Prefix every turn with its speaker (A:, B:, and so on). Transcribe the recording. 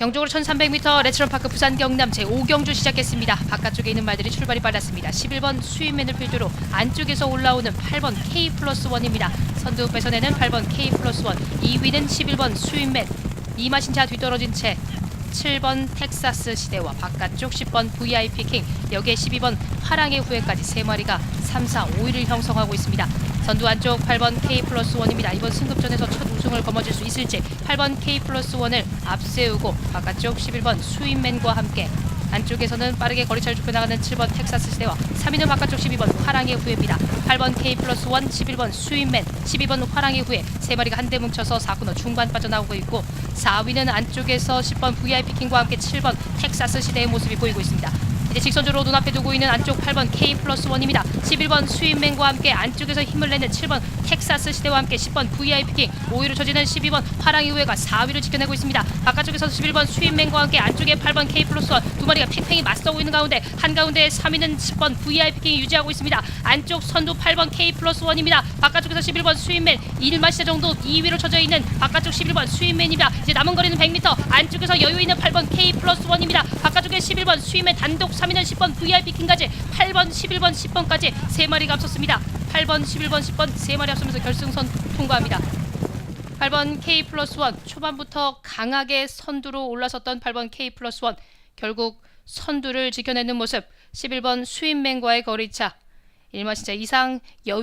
A: 경적으로 1300m 레츠런파크 부산 경남 제5경주 시작했습니다. 바깥쪽에 있는 말들이 출발이 빨랐습니다. 11번 수인맨을 필두로 안쪽에서 올라오는 8번 K 플러스 1입니다. 선두 배선에는 8번 K 플러스 1, 2위는 11번 수인맨, 이마신 차 뒤떨어진 채 7번 텍사스 시대와 바깥쪽 10번 VIP 킹, 여기에 12번 화랑의 후예까지 3마리가 3, 4, 5위를 형성하고 있습니다. 선두 안쪽 8번 K 플러스 1입니다. 이번 승급전에서 첫 우승을 거머쥘 수 있을지 8번 K 플러스 1을 앞세우고 바깥쪽 11번 수인맨과 함께 안쪽에서는 빠르게 거리차를 좁혀 나가는 7번 텍사스 시대와 3위는 바깥쪽 12번 화랑의 후예입니다. 8번 K 플러스 1, 11번 수인맨, 12번 화랑의 후예 세 마리가 한데 뭉쳐서 4코너 중반 빠져나오고 있고 4위는 안쪽에서 10번 VIP 킹과 함께 7번 텍사스 시대의 모습이 보이고 있습니다. 이제 직선적으로 눈앞에 두고 있는 안쪽 8번 K 플러스 1입니다. 11번 수인맨과 함께 안쪽에서 힘을 내는 7번 텍사스 시대와 함께 10번 VIP 킹 5위로 쳐지는 12번 화랑이 우회가 4위를 지켜내고 있습니다. 바깥쪽에서 11번 수인맨과 함께 안쪽에 8번 K 플러스 1 두 마리가 팽팽히 맞서고 있는 가운데 한가운데 3위는 10번 VIP 킹이 유지하고 있습니다. 안쪽 선두 8번 K 플러스 1입니다. 바깥쪽에서 11번 수인맨 1마 시자 정도 2위로 쳐져 있는 바깥쪽 11번 수인맨입니다. 이제 남은 거리는 100m 안쪽에서 여유 있는 8번 K 플러스 1입니다. 바깥쪽에 11번 수인맨 단독 3위는 10번 VIP 킹까지 8번 11번 10번까지 세 마리가 앞섰습니다. 8번 11번 10번 세 마리 앞서면서 결승선 통과합니다. 8번 K 플러스 1 초반부터 강하게 선두로 올라섰던 8번 K 플러스 1 결국 선두를 지켜내는 모습 11번 수인맨과의 거리차 1마 진짜 이상 여유